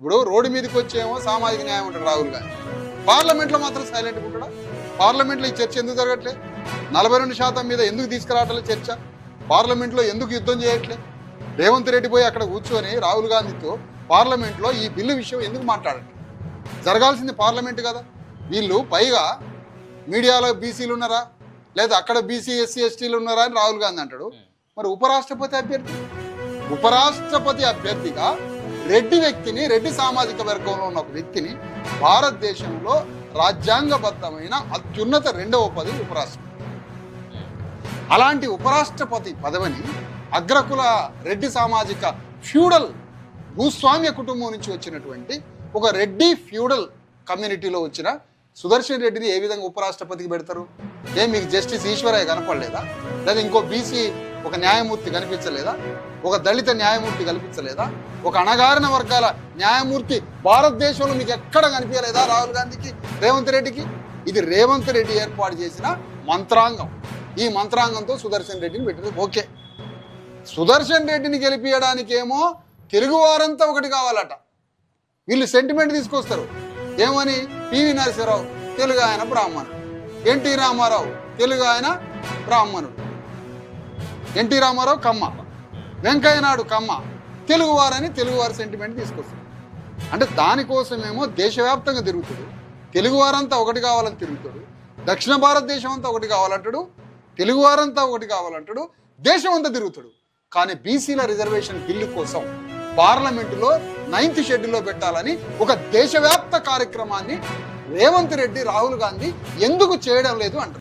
ఇప్పుడు రోడ్డు మీదకి వచ్చేమో సామాజిక న్యాయం ఉంటాడు రాహుల్ గాంధీ. పార్లమెంట్లో మాత్రం సైలెంట్గా ఉంటాడా? పార్లమెంట్లో ఈ చర్చ ఎందుకు జరగట్లే? నలభై రెండు శాతం మీద ఎందుకు తీసుకురావట్లే చర్చ? పార్లమెంట్లో ఎందుకు యుద్ధం చేయట్లే? రేవంత్ రెడ్డి పోయి అక్కడ కూర్చొని రాహుల్ గాంధీతో పార్లమెంట్లో ఈ బిల్లు విషయం ఎందుకు మాట్లాడండి? జరగాల్సింది పార్లమెంట్ కదా. వీళ్ళు పైగా మీడియాలో బీసీలు ఉన్నారా? లేదా అక్కడ బీసీ ఎస్సీ ఎస్టీలు ఉన్నారా అని రాహుల్ గాంధీ అంటాడు. మరి ఉపరాష్ట్రపతి అభ్యర్థి? ఉపరాష్ట్రపతి అభ్యర్థిగా రెడ్డి వ్యక్తిని రెడ్డి సామాజిక వర్గంలో ఉన్న ఒక వ్యక్తిని భారతదేశంలో రాజ్యాంగబద్ధమైన అత్యున్నత రెండవ పదవి ఉపరాష్ట్రపతి. అలాంటి ఉపరాష్ట్రపతి పదవిని అగ్రకుల రెడ్డి సామాజిక ఫ్యూడల్ భూస్వామ్య కుటుంబం నుంచి వచ్చినటువంటి ఒక రెడ్డి ఫ్యూడల్ కమ్యూనిటీలో వచ్చిన సుదర్శన్ రెడ్డిని ఏ విధంగా ఉపరాష్ట్రపతికి పెడతారు? ఏ మీకు జస్టిస్ ఈశ్వరయ్య కనపడలేదా? లేదా ఇంకో బీసీ ఒక న్యాయమూర్తి కనిపించలేదా? ఒక దళిత న్యాయమూర్తి కనిపించలేదా? ఒక అణగారిన వర్గాల న్యాయమూర్తి భారతదేశంలో మీకు ఎక్కడ కనిపించలేదా రాహుల్ గాంధీకి రేవంత్ రెడ్డికి? ఇది రేవంత్ రెడ్డి ఏర్పాటు చేసిన మంత్రాంగం. ఈ మంత్రాంగంతో సుదర్శన్ రెడ్డిని పెట్టింది. ఓకే. సుదర్శన్ రెడ్డిని గెలిపించడానికేమో తెలుగువారంతా ఒకటి కావాలట. వీళ్ళు సెంటిమెంట్ తీసుకొస్తారు. ఏమని? పివి నరసింహరావు తెలుగు ఆయన బ్రాహ్మణుడు. ఎన్టీ రామారావు తెలుగు ఆయన బ్రాహ్మణుడు. ఎన్టీ రామారావు కమ్మ. వెంకయ్య నాయుడు కమ్మ. తెలుగువారని తెలుగువారి సెంటిమెంట్ తీసుకొస్తారు అంటే దానికోసమేమో దేశవ్యాప్తంగా తిరుగుతాడు. తెలుగువారంతా ఒకటి కావాలని తిరుగుతాడు. దక్షిణ భారతదేశం అంతా ఒకటి కావాలంటాడు. తెలుగువారంతా ఒకటి కావాలంటాడు. దేశం అంతా తిరుగుతాడు. కానీ బీసీల రిజర్వేషన్ బిల్లు కోసం పార్లమెంటులో నైన్త్ షెడ్యూల్లో పెట్టాలని ఒక దేశవ్యాప్త కార్యక్రమాన్ని రేవంత్ రెడ్డి రాహుల్ గాంధీ ఎందుకు చేయడం లేదు అంటారు.